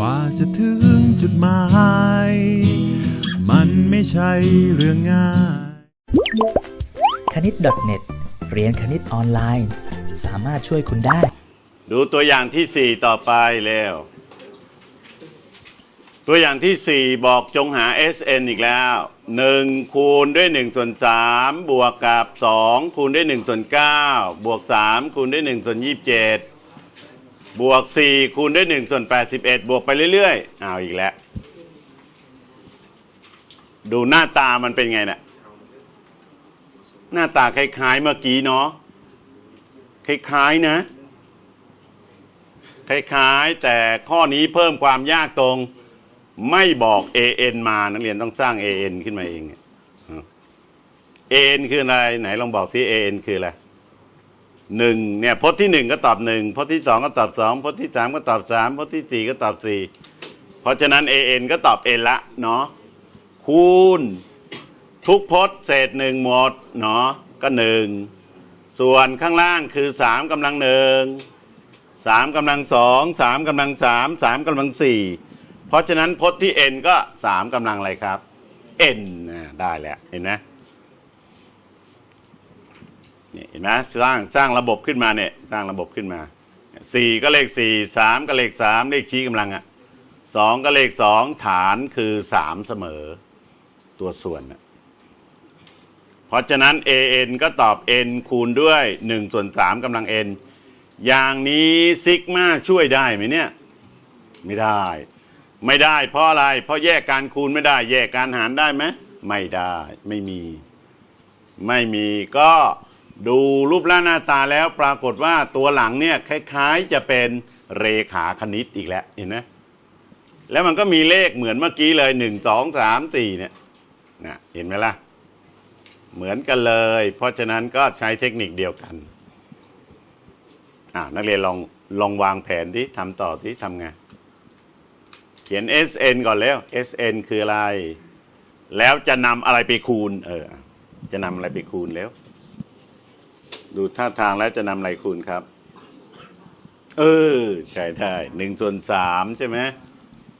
ว่าจะถึงจุดหมาย มันไม่ใช่เรื่องง่ายคณิต .net เรียนคณิตออนไลน์ สามารถช่วยคุณได้ ดูตัวอย่างที่ 4 ต่อไปแล้ว ตัวอย่างที่ 4 บอกจงหา SN อีกแล้ว 1 คูณด้วย1ส่วน3บวกกับ 2 คูณด้วย1ส่วน9บวก 3 คูณด้วย1ส่วน27 บวก 4 คูณด้วย 1 ส่วน 81 บวกไปเรื่อยๆ เอาอีกแล้ว ดูหน้าตามันเป็นไงเนะ่ะหน้าตาคล้ายๆเมื่อกี้เนาะคล้ายๆนะ คล้ายๆ แต่ข้อนี้เพิ่มความยากตรง ไม่บอก an มานักเรียนต้องสร้าง an ขึ้นมาเองอะ an คืออะไร ไหนลองบอกที่ an คืออะไร หนึ่งเนี่ยพจน์ที่หนึ่งก็ตอบหนึ่งพจน์ที่สองก็ตอบสองพจน์ที่สามก็ตอบสามพจน์ที่สี่ก็ตอบสี่เพราะฉะนั้น an ก็ตอบ n ละเนาะคูณ ทุกพจน์เศษหนึ่งหมดเนาะก็หนึ่งส่วนข้างล่างคือสามกำลังหนึ่งสามกำลังสองสามกำลังสามสามกำลังสี่เพราะฉะนั้นพจน์ที่ n ก็สามกำลังอะไรครับ n นะได้แล้วเห็นไหม นี่เห็นไหมสร้างสร้างระบบขึ้นมาเนี่ยสร้างระบบขึ้นมาสี่ก็เลขสี่สามก็เลขสามเลขชี้กำลังอะสองก็เลขสองฐานคือสามเสมอตัวส่วนน่ะเพราะฉะนั้น an ก็ตอบ n คูณด้วย1ส่วน3กำลัง n อย่างนี้ซิกมาช่วยได้ไหมเนี่ย ไม่ได้ ไม่ได้เพราะอะไร เพราะแยกการคูณไม่ได้ แยกการหารได้ไหมไม่ได้ ไม่มี ไม่มีก็ ดูรูปร่างหน้าตาแล้วปรากฏว่าตัวหลังเนี่ยคล้ายๆจะเป็นเรขาคณิตอีกแล้วเห็นไหมแล้วมันก็มีเลขเหมือนเมื่อกี้เลยหนึ่งสองสามสี่เนี่ยนะเห็นไหมล่ะ เหมือนกันเลย เพราะฉะนั้นก็ใช้เทคนิคเดียวกันอ่านักเรียนลองลองวางแผนที่ทำต่อที่ทำไงเขียน SN ก่อนแล้ว SN คืออะไร แล้วจะนำอะไรไปคูณ เออ จะนำอะไรไปคูณแล้ว ดูท่าทางแล้วจะนำอะไรคูณครับ เออ ใช่ได้หนึ่งส่วนสามใช่ไหม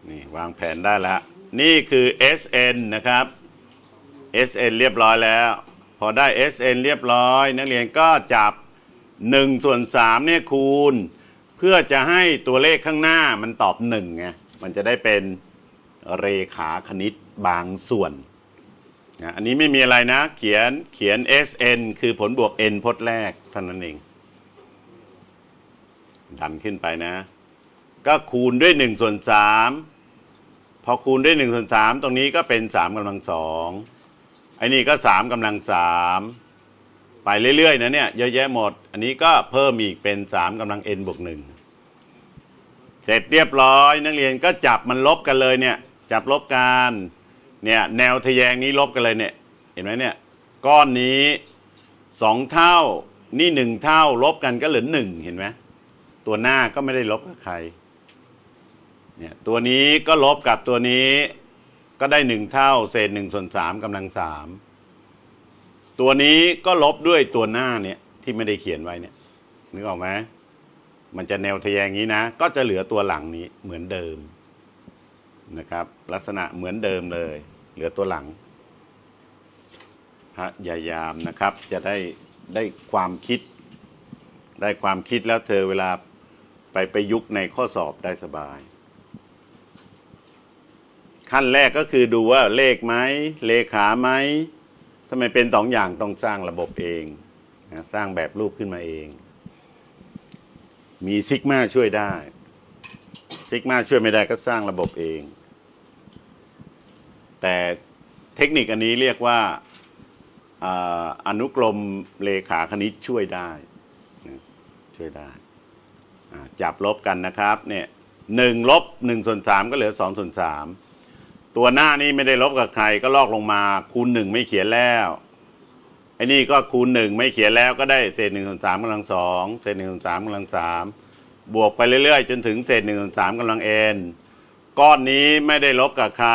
นี่วางแผนได้แล้ว นี่คือ SN นะครับ SN เรียบร้อยแล้ว พอได้ SN เรียบร้อย นักเรียนก็จับ1ส่วน3เนี่ยคูณ เพื่อจะให้ตัวเลขข้างหน้ามันตอบ1ไงมันจะได้เป็นเรขาคณิตบางส่วน นะอันนี้ไม่มีอะไรนะ เขียนเขียน SN คือผลบวก n พจน์แรกเท่านั้นเอง ดันขึ้นไปนะ ก็คูณด้วย1ส่วน3พอคูณด้วย1ส่วน3ตรงนี้ก็เป็น3กำลังสองไอ้นี่ก็3กำลังสามไปเรื่อยๆนะเนี่ยเยอะแยะหมด อันนี้ก็เพิ่มอีกเป็น3กำลัง n บวกหนึ่งเสร็จเรียบร้อย นักเรียนก็จับมันลบกันเลยเนี่ย จับลบกัน เนี่ยแนวทะแยงนี้ลบกันเลยเนี่ยเห็นไหมเนี่ยก้อนนี้สองเท่านี่หนึ่งเท่าลบกันก็เหลือหนึ่งเห็นไหมตัวหน้าก็ไม่ได้ลบกับใครเนี่ยตัวนี้ก็ลบกับตัวนี้ก็ได้หนึ่งเท่า เศษหนึ่งส่วนสามกำลังสามตัวนี้ก็ลบด้วยตัวหน้าเนี่ยที่ไม่ได้เขียนไว้เนี่ยนึกออกไหมมันจะแนวทะแยงนี้นะ ก็จะเหลือตัวหลังนี้เหมือนเดิม นะครับ ลักษณะเหมือนเดิมเลย เหลือตัวหลังพยายามนะครับจะได้ได้ความคิด ได้ความคิดแล้วเธอเวลาไปไปยุกในข้อสอบได้สบาย ขั้นแรกก็คือดูว่าเลขไหมเลขาไหมทำไมเป็นสองอย่างต้องสร้างระบบเองนะสร้างแบบรูปขึ้นมาเอง มีซิกมาช่วยได้ซิกมาช่วยไม่ได้ก็สร้างระบบเอง แต่เทคนิคอันนี้เรียกว่าอนุกรมเลขาคณิตช่วยได้ช่วยได้จับลบกันนะครับเนี่ยหนึ่งลบหนึ่งส่วนสามก็เหลือสองส่วนสามตัวหน้านี้ไม่ได้ลบกับใครก็ลอกลงมาคูณหนึ่งไม่เขียนแล้วไอ้นี่ก็คูณหนึ่งไม่เขียนแล้วก็ได้เศษหนึ่งส่วนสามกำลังสองเศษหนึ่งส่วนสามกำลังสามบวกไปเรื่อยๆ จนถึงเศษหนึ่งส่วนสามกำลังเอ็น ก้อนนี้ไม่ได้ลบกับใคร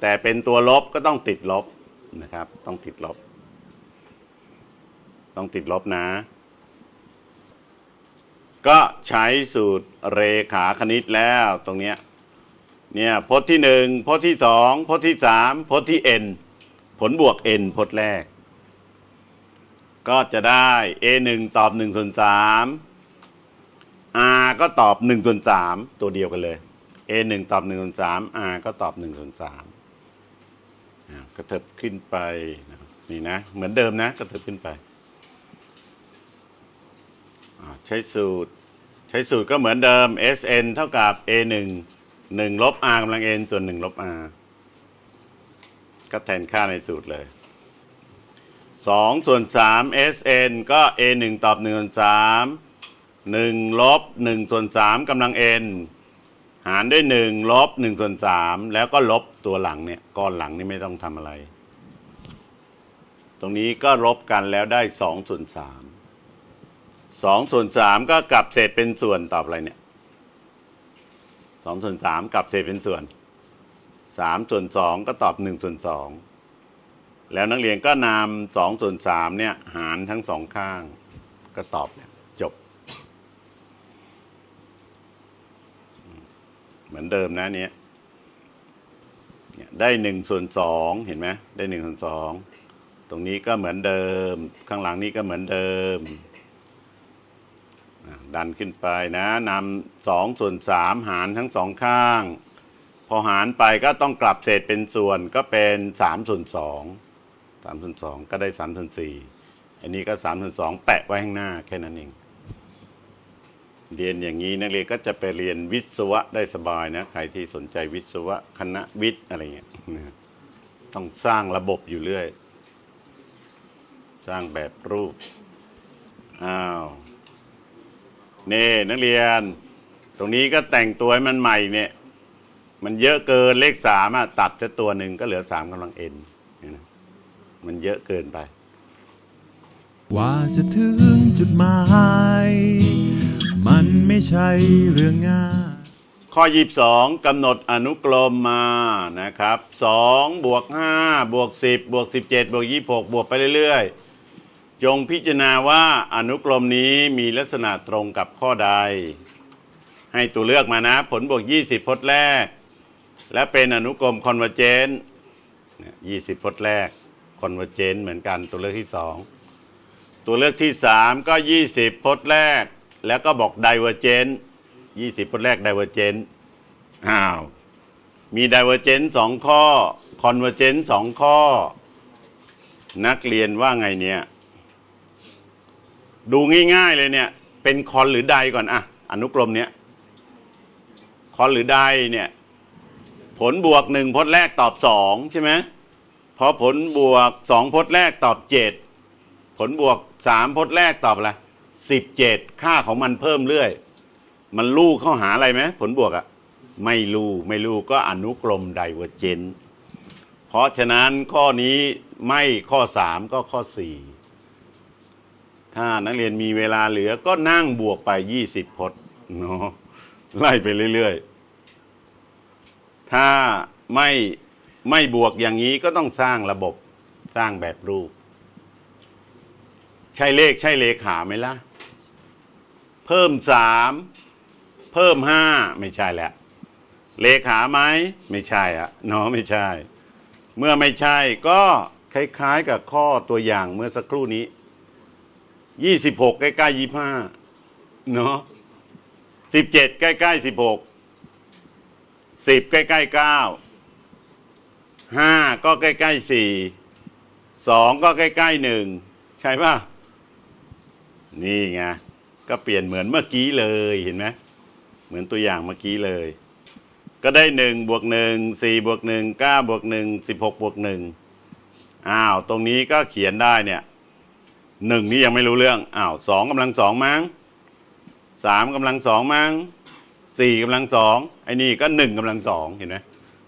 แต่เป็นตัวลบก็ต้องติดลบนะครับ ต้องติดลบ ต้องติดลบนะ ก็ใช้สูตรเรขาคณิตแล้วตรงเนี้ยเนี่ยพจน์ที่หนึ่งพจน์ที่สองพจน์ที่สามพจน์ที่ n ผลบวก n พจน์แรก ก็จะได้ a หนึ่งตอบหนึ่งส่วนสาม r ก็ตอบหนึ่งส่วนสามตัวเดียวกันเลย a หนึ่งตอบหนึ่งส่วนสาม r ก็ตอบหนึ่งส่วนสามกระเถิบขึ้นไปนี่นะ เหมือนเดิมนะ กระเถิบขึ้นไป ใช้สูตร ใช้สูตรก็เหมือนเดิม sn เท่ากับ a 1 1ลบ r กำลัง n ส่วน1ลบ r ก็แทนค่าในสูตรเลย 2 ส่วน 3 sn ก็ a 1ตอบ1ส่วน3 1ลบ1ส่วน3กำลัง n หารด้วย1ลบ1ส่วน3แล้วก็ลบตัวหลังเนี่ยก้อนหลังนี่ไม่ต้องทำอะไร ตรงนี้ก็ลบกันแล้วได้2ส่วน3สองส่วนสามก็กลับเศษเป็นส่วนตอบอะไรเนี่ยสองส่วนสามกลับเศษเป็นส่วนสามส่วนสองก็ตอบหนึ่งส่วนสองแล้วนักเรียนก็นำสองส่วนสามเนี่ยหารทั้งสองข้างก็ตอบเนี่ยจบ เหมือนเดิมนะเนี้ยได้หนึ่งส่วนสองเห็นไหมได้หนึ่งส่วนสองตรงนี้ก็เหมือนเดิม ข้างหลังนี้ก็เหมือนเดิม ดันขึ้นไปนะนำสองส่วนสามหารทั้งสองข้าง พอหารไปก็ต้องกลับเศษเป็นส่วนก็เป็นสามส่วนสองสามส่วนสองก็ได้สามส่วนสี่อันนี้ก็สามส่วนสองแปะไว้ข้างหน้าแค่นั้นเอง เรียนอย่างนี้นักเรียนก็จะไปเรียนวิศวะได้สบายนะใครที่สนใจวิศวะคณะวิทย์อะไรเงี้ยต้องสร้างระบบอยู่เรื่อย สร้างแบบรูปอ้าวนี่นักเรียน ตรงนี้ก็แต่งตัวให้มันใหม่เนี่ย มันเยอะเกินเลขสามอะตัดจะตัวหนึ่งก็เหลือสามกำลังเอ็นมันเยอะเกินไป ว่าจะถึงจุดหมาย มันไม่ใช่เรื่องง่าย ข้อยีบสองกำหนดอนุกรมมานะครับสองบวกห้าบวกสิบบวกสิบเจ็ดบวกยี่หกบวกไปเรื่อยๆ จงพิจารณาว่าอนุกรมนี้มีลักษณะตรงกับข้อใด ให้ตัวเลือกมานะ ผลบวก 20 พจน์แรก และเป็นอนุกรมคอนเวอร์เจนต์20 พจน์แรกคอนเวอร์เจนต์เหมือนกันตัวเลือกที่สองตัวเลือกที่สามก็ 20 พจน์แรก แล้วก็บอกไดเวอร์เจนต์20พจน์แรกไดเวอร์เจนต์อ้าว มีไดเวอร์เจนต์สองข้อคอนเวอร์เจนต์สองข้อ นักเรียนว่าไงเนี่ย ดูง่าย ๆ เลยเนี่ย เป็นคอนหรือไดก่อนอะอนุกรมเนี้ยคอนหรือไดเนี่ย ผลบวกหนึ่งพจน์แรกตอบสองใช่ไหมพอผลบวกสองพจน์แรกตอบเจ็ดผลบวกสามพจน์แรกตอบอะไร สิบเจ็ดค่าของมันเพิ่มเรื่อย มันลู่เข้าหาอะไรไหมผลบวกอะไม่ลู่ไม่ลู่ก็อนุกรมไดเวอร์เจนเพราะฉะนั้นข้อนี้ไม่ข้อสามก็ข้อสี่ถ้านักเรียนมีเวลาเหลือก็นั่งบวกไป20พจน์เนาะไล่ไปเรื่อยๆ ถ้าไม่ไม่บวกอย่างนี้ก็ต้องสร้างระบบสร้างแบบรูป ใช่เลขใช่เลขาไหมล่ะ เพิ่มสามเพิ่มห้าไม่ใช่แล้วเลขาไหมไม่ใช่อะเนาะไม่ใช่ เมื่อไม่ใช่ก็คล้ายๆกับข้อตัวอย่างเมื่อสักครู่นี้ยี่สิบหกใกล้ๆยี่ห้าเนาะสิบเจ็ดใกล้ๆสิบหกสิบใกล้ๆเก้าห้าก็ใกล้ๆสี่สองก็ใกล้ๆหนึ่งใช่ป่ะ นี่ไง ก็เปลี่ยนเหมือนเมื่อกี้เลยเห็นไหมเหมือนตัวอย่างเมื่อกี้เลย ก็ได้หนึ่งบวกหนึ่งสี่บวกหนึ่งเก้าบวกหนึ่งสิบหกบวกหนึ่งอ้าวตรงนี้ก็เขียนได้เนี่ยหนึ่งนี่ยังไม่รู้เรื่องอ้าวสองกำลังสองมั้งสามกำลังสองมั้งสี่กำลังสองไอ้นี่ก็หนึ่งกำลังสองเห็นไหม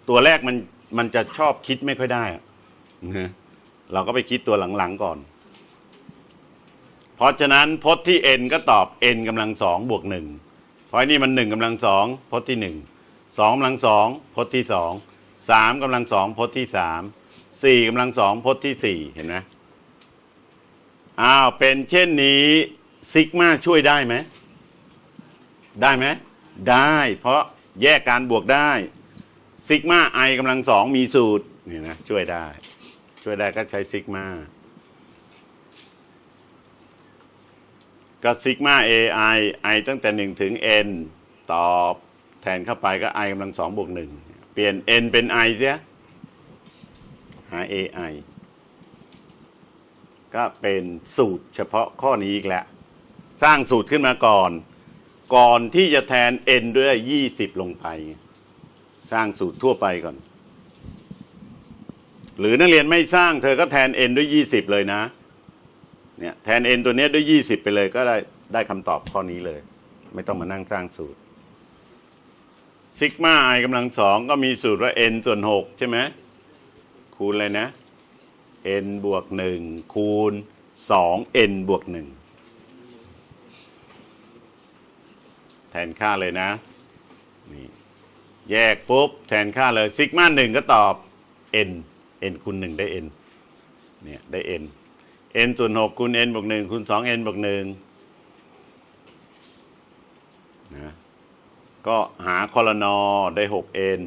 ตัวแรกมันมันจะชอบคิดไม่ค่อยได้นะเราก็ไปคิดตัวหลังๆก่อน เพราะฉะนั้นพจน์ที่ n ก็ตอบ n กำลังสองบวกหนึ่งเพราะนี่มันหนึ่งกำลังสองพจน์ที่หนึ่งสองกำลังสองพจน์ที่สองสามกำลังสองพจน์ที่สามสี่กำลังสองพจน์ที่สี่เห็นไหมอ้าวเป็นเช่นนี้ซิกมาช่วยได้ไหมได้ไหมได้เพราะแยกการบวกได้ซิกมาไอกำลังสองมีสูตรนี่นะช่วยได้ ช่วยได้ก็ใช้ซิกมา ก็ซิกมา AI i ตั้งแต่หนึ่งถึง n ตอบแทนเข้าไปก็ i กำลังสองบวกหนึ่งเปลี่ยน n เป็น i เสียหา AI ก็เป็นสูตรเฉพาะข้อนี้อีกแล้ว สร้างสูตรขึ้นมาก่อน ก่อนที่จะแทน n ด้วย 20 ลงไป สร้างสูตรทั่วไปก่อน หรือนักเรียนไม่สร้างเธอก็แทน n ด้วย 20 เลยนะ เนี่ยแทน n ตัวนี้ด้วย 20 ไปเลยก็ได้ได้คำตอบข้อนี้เลย ไม่ต้องมานั่งสร้างสูตรซิกมา i กำลังสองก็มีสูตรว่า n ส่วน 6 ใช่ไหมคูณอะไรนะ n บวก 1 คูณ 2 n บวก 1 แทนค่าเลยนะนี่แยกปุ๊บ แทนค่าเลยซิกมาหนึ่งก็ตอบ n n คูณหนึ่งได้ n เนี่ยได้ n n ส่วนหกคูณ n บวกหนึ่งคูณสอง n บวกหนึ่งนะก็หาคอลนอได้ 6n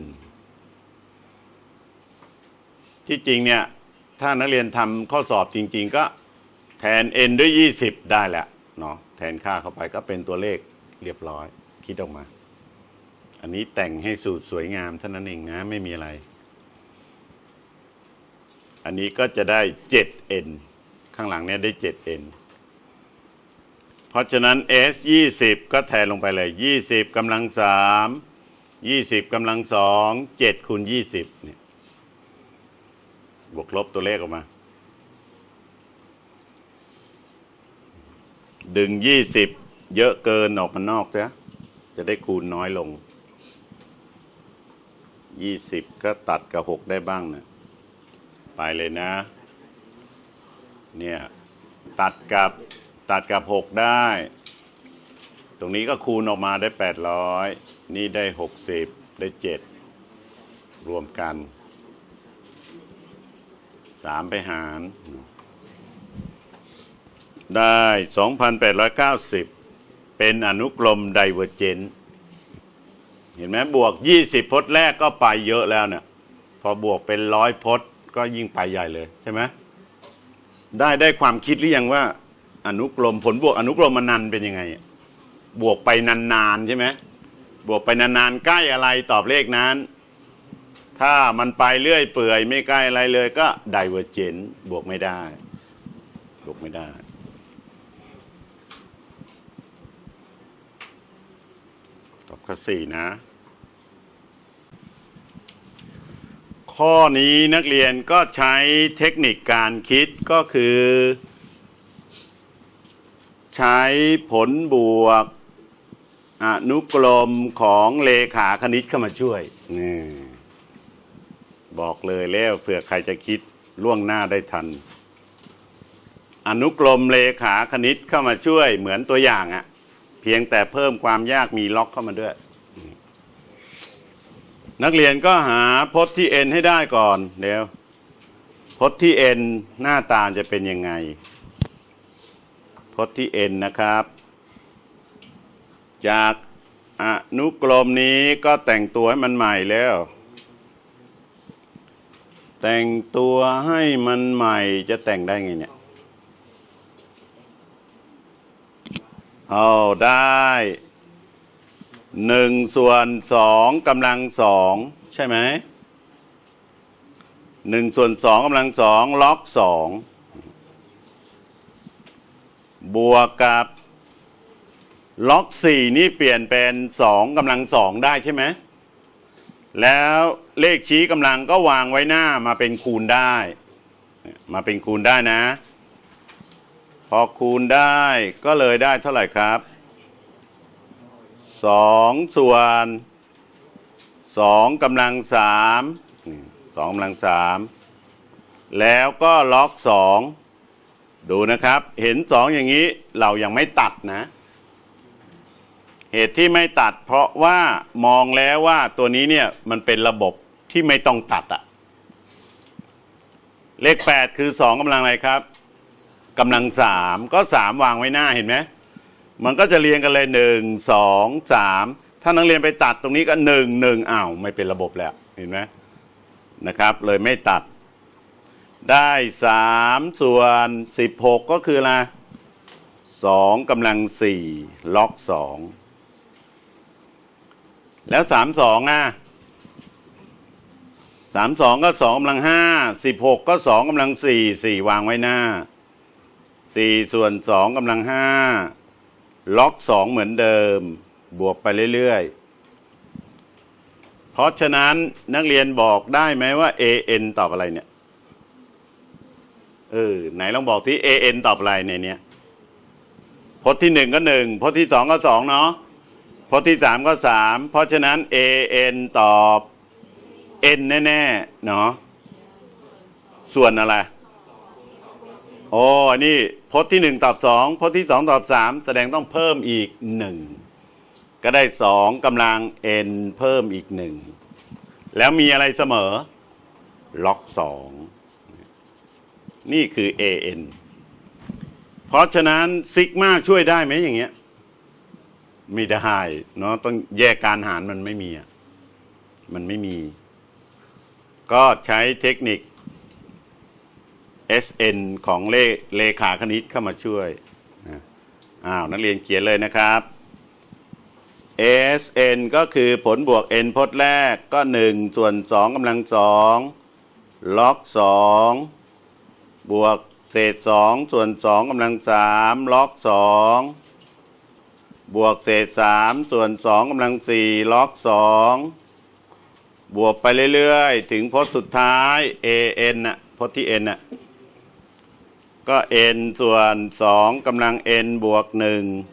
ที่จริงเนี่ย ถ้านักเรียนทำข้อสอบจริง ๆ ก็แทน n ด้วย 20 ได้แหละเนาะแทนค่าเข้าไปก็เป็นตัวเลขเรียบร้อย คิดออกมา อันนี้แต่งให้สูตรสวยงามเท่านั้นเองนะ ไม่มีอะไร อันนี้ก็จะได้ 7n ข้างหลังเนี่ยได้ 7n เพราะฉะนั้น s 20 ก็แทนลงไปเลย 20กำลัง 3 20กำลัง 2 7คูณ20เนี่ยบวกลบตัวเลขออกมา ดึง 20 เยอะเกินออกมานอกจ้ะจะได้คูณน้อยลง 20 ก็ตัดกับ 6 ได้บ้างนะไปเลยนะ เนี่ยตัดกับตัดกับ 6 ได้ ตรงนี้ก็คูณออกมาได้ 800 นี่ได้ 60 ได้ 7 รวมกัน 3 ไปหาร ได้ 2,890 เป็นอนุกรมไดเวอร์เจนต์เห็นไหมบวก 20 พจน์แรกก็ไปเยอะแล้วเนี่ยพอบวกเป็นร้อยพจน์ก็ยิ่งไปใหญ่เลยใช่ไหม ได้ได้ความคิดหรือยังว่าอนุกรมผลบวกอนุกรมอนันเป็นยังไง บวกไปนานๆใช่ไหมบวกไปนานๆใกล้อะไรตอบเลขนั้น ถ้ามันไปเรื่อยเปื่อย ไม่ใกล้อะไรเลย ก็ไดเวอร์เจนต์บวกไม่ได้ บวกไม่ได้ ตอบข้อสี่นะ ข้อนี้นักเรียนก็ใช้เทคนิคการคิดก็คือ ใช้ผลบวกอนุกรมของเลขาคณิตเข้ามาช่วยนี่บอกเลยแล้วเผื่อใครจะคิดล่วงหน้าได้ทัน อนุกรมเลขาคณิตเข้ามาช่วยเหมือนตัวอย่างอะเพียงแต่เพิ่มความยากมีล็อกเข้ามาด้วย นักเรียนก็หาพจน์ที่ n ให้ได้ก่อนเดี๋ยวพจน์ที่ n หน้าตาจะเป็นยังไง พจน์ที่ n นะครับ จากอนุกรมนี้ก็แต่งตัวให้มันใหม่แล้ว แต่งตัวให้มันใหม่จะแต่งได้ไงเนี่ยเอาได้ หนึ่งส่วนสองกำลังสองใช่ไหมหนึ่งส่วนสองกำลังสองล็อกสองบวกกับล็อกสี่นี่เปลี่ยนเป็นสองกำลังสองได้ใช่ไหมแล้วเลขชี้กำลังก็วางไว้หน้ามาเป็นคูณได้ มาเป็นคูณได้นะ พอคูณได้ก็เลยได้เท่าไหร่ครับ สองส่วนสองกำลังสามสองกำลังสามแล้วก็ล็อกสองดูนะครับ เห็นสองอย่างนี้เรายังไม่ตัดนะ เหตุที่ไม่ตัด เพราะว่ามองแล้วว่าตัวนี้เนี่ยมันเป็นระบบที่ไม่ต้องตัดอะเลขแปดคือสองกำลังอะไรครับกำลังสามก็สามวางไว้หน้าเห็นไหม มันก็จะเรียงกันเลยหนึ่งสองสามถ้านักเรียนไปตัดตรงนี้ก็หนึ่งหนึ่งอ้าวไม่เป็นระบบแล้วเห็นไหมนะครับ เลยไม่ตัด ได้สามส่วนสิบหกก็คืออะสองกำลังสี่ล็อกสองแล้วสามสองอะสามสองก็สองกำลังห้าสิบหกก็สองกำลังสี่สี่วางไว้หน้าสี่ส่วนสองกำลังห้า ล็อกสองเหมือนเดิม บวกไปเรื่อยๆ เพราะฉะนั้นนักเรียนบอกได้ไหมว่า an ตอบอะไรเนี่ย เออ ไหนลองบอกที่ an ตอบอะไรในเนี้ยพจน์ที่หนึ่งก็หนึ่งพจน์ที่สองก็สองเนาะพจน์ที่สามก็สามเพราะฉะนั้น an ตอบ n แน่ๆ เนาะส่วนอะไร โอ้นี่พจน์ที่หนึ่งตอบสองพจน์ที่สองตอบสามแสดงต้องเพิ่มอีกหนึ่งก็ได้สองกำลัง n เพิ่มอีกหนึ่งแล้วมีอะไรเสมอ ล็อกสองนี่คือ an เพราะฉะนั้นซิกมาช่วยได้ไหมอย่างเงี้ยไม่ได้เนาะต้องแยกการหารมันไม่มีอะมันไม่มี ก็ใช้เทคนิค SN ของเลขเลขาคณิตเข้ามาช่วยนะอ้าวนักเรียนเขียนเลยนะครับ SN ก็คือผลบวก n พจน์แรกก็ 1 ส่วน 2กำลัง2ล็อก 2 บวกเศษ 2 ส่วน 2กำลัง3ล็อก 2 บวกเศษ 3 ส่วน 2กำลัง4ล็อก 2 บวกไปเรื่อย ๆ ถึงพจน์สุดท้าย an นะพจน์ที่ n น่ะ ก็ n ส่วน 2กำลัง n บวก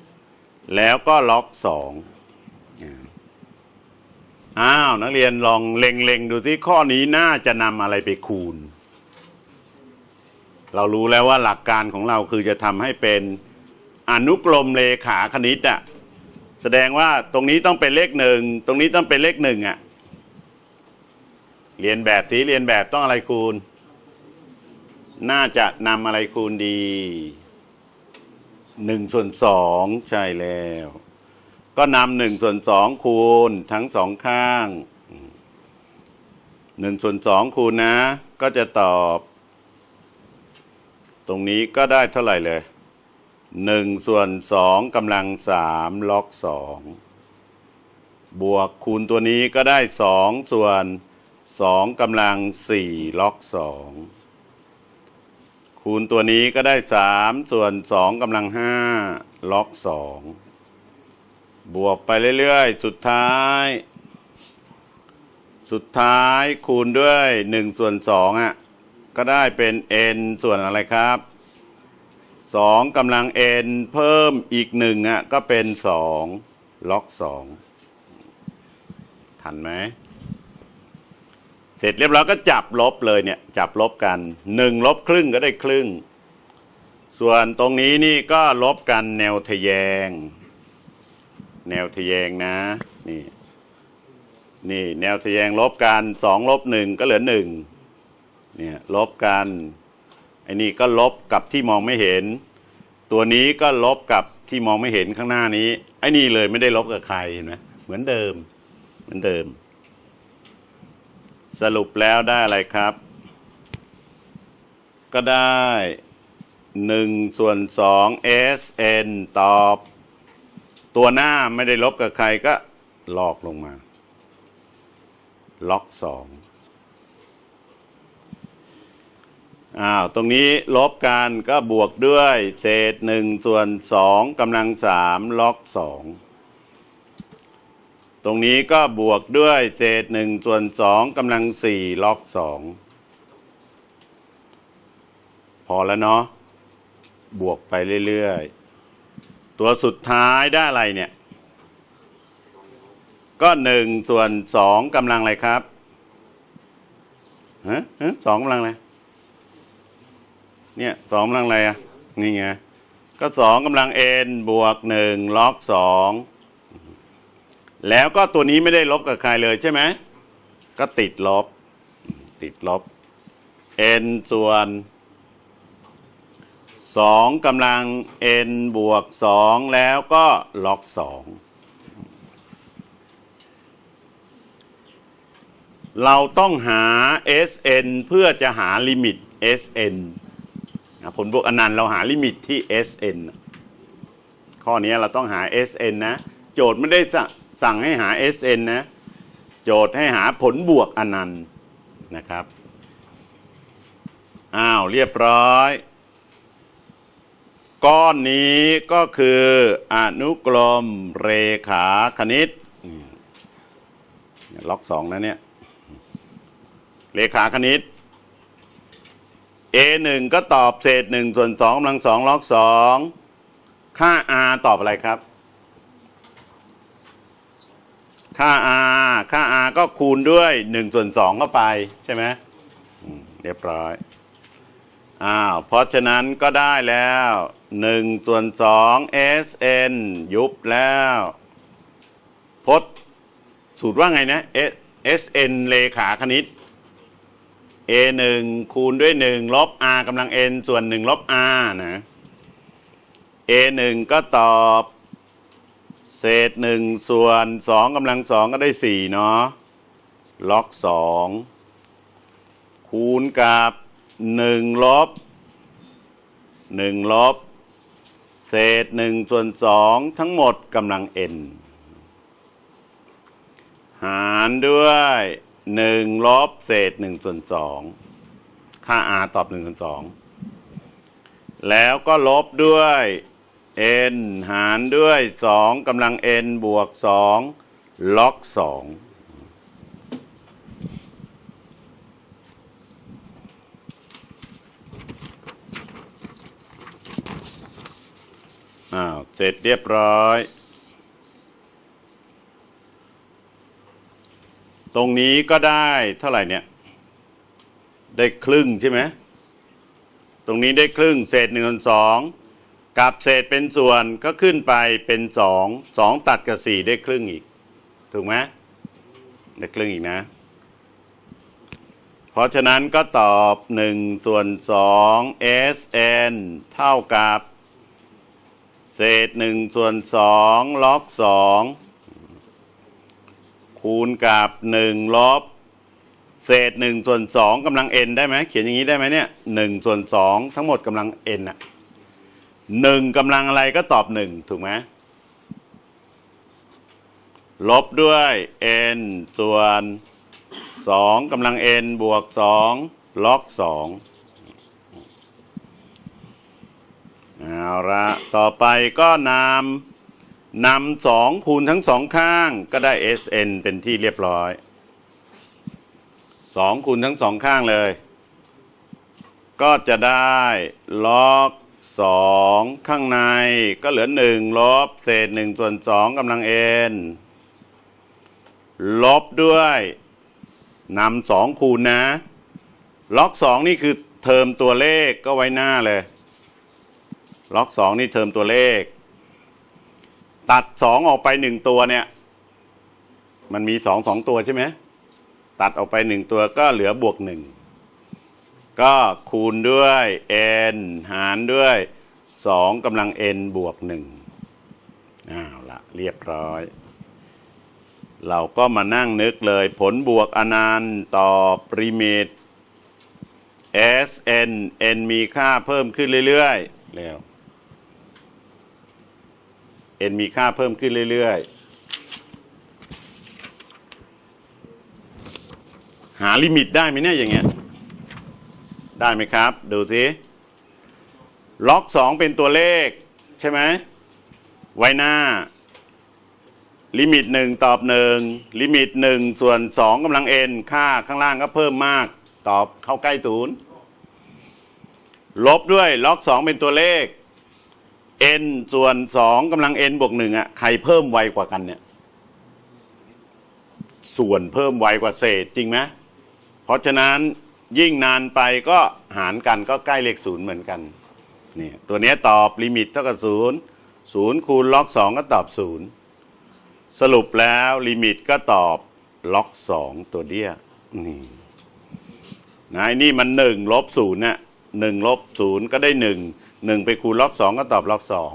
1 แล้วก็ล็อก 2 อ้าว นักเรียนลองเล็งๆ ดูที่ข้อนี้น่าจะนำอะไรไปคูณ เรารู้แล้วว่าหลักการของเราคือจะทำให้เป็นอนุกรมเลขาคณิตอะแสดงว่าตรงนี้ต้องเป็นเลขหนึ่งตรงนี้ต้องเป็นเลขหนึ่งอะเรียนแบบที่เรียนแบบต้องอะไรคูณ น่าจะนำอะไรคูณดีหนึ่งส่วนสองใช่แล้ว ก็นำหนึ่งส่วนสองคูณทั้งสองข้างหนึ่งส่วนสองคูณนะ ก็จะตอบ ตรงนี้ก็ได้เท่าไหร่เลยหนึ่งส่วนสองกำลังสามล็อกสองบวกคูณตัวนี้ก็ได้สองส่วนสองกำลังสี่ล็อกสอง คูณตัวนี้ก็ได้สามส่วนสองกำลังห้าล็อกสองบวกไปเรื่อย ๆ สุดท้าย สุดท้ายคูณด้วยหนึ่งส่วนสองอะก็ได้เป็น n ส่วนอะไรครับสองกำลัง n เพิ่มอีกหนึ่งอะก็เป็นสองล็อกสองทันไหม เสร็จเรียบร้อยก็จับลบเลยเนี่ย จับลบกันหนึ่งลบครึ่งก็ได้ครึ่ง ส่วนตรงนี้นี่ก็ลบกันแนวทะแยง แนวทะแยงนะ นี่ นี่ แนวทะแยงลบกันสองลบหนึ่งก็เหลือหนึ่งเนี่ยลบกันไอ้นี่ก็ลบกับที่มองไม่เห็น ตัวนี้ก็ลบกับที่มองไม่เห็นข้างหน้านี้ไอ้นี่เลยไม่ได้ลบกับใครเห็นไหมเหมือนเดิม เหมือนเดิม สรุปแล้วได้อะไรครับ ก็ได้หนึ่งส่วนสอง SN ตอบ ตัวหน้าไม่ได้ลบกับใครก็ลอกลงมา ล็อกสองอ้าว ตรงนี้ลบกันก็บวกด้วย เศษหนึ่งส่วนสองกำลังสามล็อกสอง รงนี้ก็บวกด้วยเศษหนึ่งส่วนสองกำลังสี่ล็อกสองพอแล้วเนาะบวกไปเรื่อยๆ ตัวสุดท้ายได้อะไรเนี่ย ก็หนึ่งส่วนสองกำลังอะไรครับฮะสองกำลังอะไรเนี่ยสองกำลังอะไรอะนี่ไงก็สองกำลังเอ็นบวกหนึ่งล็อกสอง แล้วก็ตัวนี้ไม่ได้ลบกับใครเลยใช่ไหม ก็ติดลบ ติดลบ n ส่วนสองกำลัง n บวกสองแล้วก็ล็อกสองเราต้องหา Sn เพื่อจะหาลิมิต Sn ผลบวกอนันต์เราหาลิมิตที่ Sn ข้อนี้เราต้องหา Sn นะ โจทย์ไม่ได้ สั่งให้หา Sn นะ โจทย์ให้หาผลบวกอนันต์นะครับ อ้าว เรียบร้อย ก้อนนี้ก็คืออนุกรมเรขาคณิต ล็อกสองนะเนี่ย เรขาคณิต a หนึ่งก็ตอบเศษหนึ่งส่วนสองกำลังสองล็อกสองค่า r ตอบอะไรครับ ค่า r ค่า r ก็คูณด้วยหนึ่งส่วนสองเข้าไปใช่ไหมเรียบร้อยอ้าวเพราะฉะนั้นก็ได้แล้วหนึ่งส่วนสอง sn ยุบแล้วพจน์สูตรว่าไงนะ sn เลขาคณิต a หนึ่งคูณด้วยหนึ่งลบ r กำลัง n ส่วนหนึ่งลบ r นะ a หนึ่งก็ตอบ เศษหนึ่งส่วนสองกำลังสองก็ได้สี่เนาะล็อกสองคูณกับหนึ่งลบหนึ่งลบ เศษหนึ่งส่วนสองทั้งหมดกำลัง n หารด้วยหนึ่งลบเศษหนึ่งส่วนสองค่า r ตอบหนึ่งส่วนสองแล้วก็ลบด้วย n หารด้วยสองกำลัง n บวกสองล็อกสองอ้าวเสร็จเรียบร้อย ตรงนี้ก็ได้เท่าไหร่เนี่ย ได้ครึ่งใช่ไหม ตรงนี้ได้ครึ่ง เศษหนึ่งส่วนสอง กับเศษเป็นส่วนก็ขึ้นไปเป็นสองสองตัดกับสี่ได้ครึ่งอีก ถูกไหมได้ครึ่งอีกนะ เพราะฉะนั้นก็ตอบหนึ่งส่วนสอง sn เท่ากับ เศษหนึ่งส่วนสองล็อกสองคูณกับหนึ่งลบเศษหนึ่งส่วนสองกำลัง n ได้ไหมเขียนอย่างนี้ได้ไหมเนี่ยหนึ่งส่วนสองทั้งหมดกำลัง n อะ หนึ่งกำลังอะไรก็ตอบหนึ่งถูกไหมลบด้วย n ส่วนสองกำลัง n บวกสองล็อกสองเอาละต่อไปก็นำนำสองคูณทั้งสองข้างก็ได้ sn เป็นที่เรียบร้อยสองคูณทั้งสองข้างเลย ก็จะได้ล็อก สองข้างในก็เหลือหนึ่งลบ เศษหนึ่งส่วนสองกำลังเอ็นลบด้วยนำสองคูณนะ ล็อกสองนี่คือเทอมตัวเลขก็ไว้หน้าเลย ล็อกสองนี่เทอมตัวเลข ตัดสองออกไปหนึ่งตัวเนี่ย มันมีสองสองตัวใช่ไหมตัดออกไปหนึ่งตัวก็เหลือบวกหนึ่ง ก็คูณด้วย n หารด้วยสองกำลัง n บวกหนึ่งอ้าวละเรียบร้อย เราก็มานั่งนึกเลยผลบวกอนันต์ต่อปริมิต s n n มีค่าเพิ่มขึ้นเรื่อยๆแล้ว n มีค่าเพิ่มขึ้นเรื่อยๆ หาลิมิตได้ไหมเนี่ยอย่างเงี้ย ได้ไหมครับ ดูสิล็อกสองเป็นตัวเลข ใช่ไหมไว้หน้า ลิมิตหนึ่งตอบหนึ่งลิมิตหนึ่งส่วนสองกำลังเอ็นค่าข้างล่างก็เพิ่มมาก ตอบเข้าใกล้ศูนย์ลบด้วยล็อกสองเป็นตัวเลข n ส่วนสองกำลัง n บวกหนึ่งอะใครเพิ่มไวกว่ากันเนี่ย ส่วนเพิ่มไวกว่าเศษจริงไหมเพราะฉะนั้น ยิ่งนานไปก็หารกันก็ใกล้เลขศูนย์เหมือนกันเนี่ยตัวนี้ตอบลิมิตเท่ากับศูนย์ศูนย์คูณล็อกสองก็ตอบศูนย์สรุปแล้วลิมิตก็ตอบล็อกสองตัวเดียวนี่นะไอ้นี่มันหนึ่งลบศูนย์เนี่ยหนึ่งลบศูนย์ก็ได้หนึ่งหนึ่งไปคูณล็อกสองก็ตอบล็อกสอง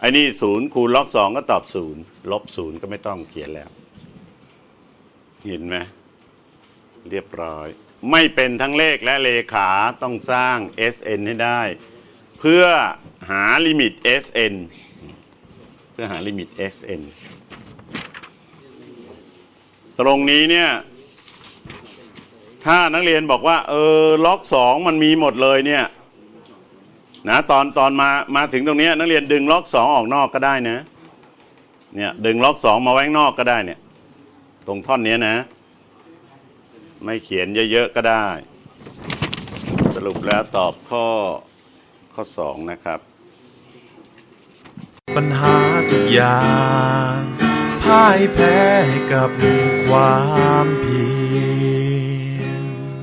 ไอ้นี่ศูนย์คูณล็อกสองก็ตอบศูนย์ลบศูนย์ก็ไม่ต้องเขียนแล้ว เห็นไหมเรียบร้อย ไม่เป็นทั้งเลขและเลขาต้องสร้าง SN ให้ได้ เพื่อหาลิมิต SN เพื่อหาลิมิต SN ตรงนี้เนี่ย ถ้านักเรียนบอกว่า เออล็อกสองมันมีหมดเลยเนี่ยนะตอนตอนมามาถึงตรงนี้นักเรียนดึงล็อกสองออกนอกก็ได้นะ เนี่ยดึงล็อกสองมาไว้งนอกก็ได้เนี่ย ตรงท่อนนี้นะ ไม่เขียนเยอะ ๆ ก็ได้ สรุปแล้วตอบข้อข้อสองนะครับ ปัญหาทุกอย่างพ่ายแพ้กับความผิด